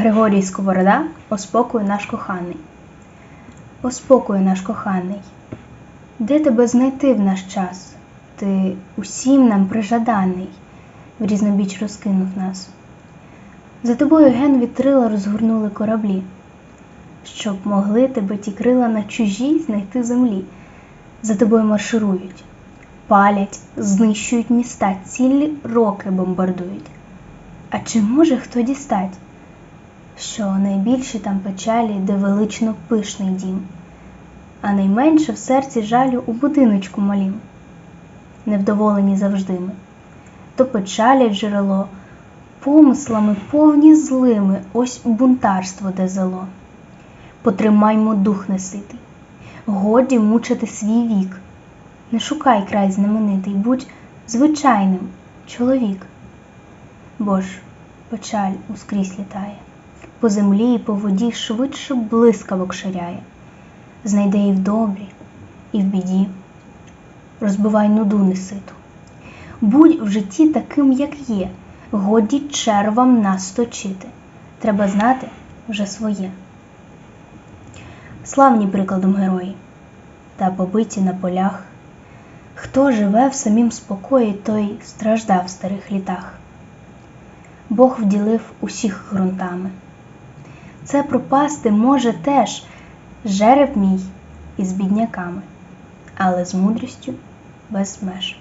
Григорій Сковорода, о спокою наш коханий. О наш коханий, де тебе знайти в наш час? Ти усім нам прижаданий, в різнобіч розкинув нас. За тобою ген вітрила розгорнули кораблі, щоб могли тебе ті крила на чужій знайти землі. За тобою марширують, палять, знищують міста, цілі роки бомбардують. А чи може хто дістать? Що найбільші там печалі, де велично пишний дім, а найменше в серці жалю у будиночку малім, невдоволені завжди ми, то печалять джерело, помислами повні злими, ось бунтарство де зело. Потримаймо дух неситий, годі мучити свій вік, не шукай край знаменитий, будь звичайним чоловік, бо ж печаль ускрізь літає по землі і по воді швидше блискавок ширяє, знайде і в добрі, і в біді, розбивай нуду неситу. Будь в житті таким, як є, годі червам нас точити. Треба знати вже своє. Славні прикладом герої, та побиті на полях. Хто живе в самім спокої, той страждав в старих літах. Бог вділив усіх ґрунтами це пропасти може теж жереб мій із бідняками, але з мудрістю без меж.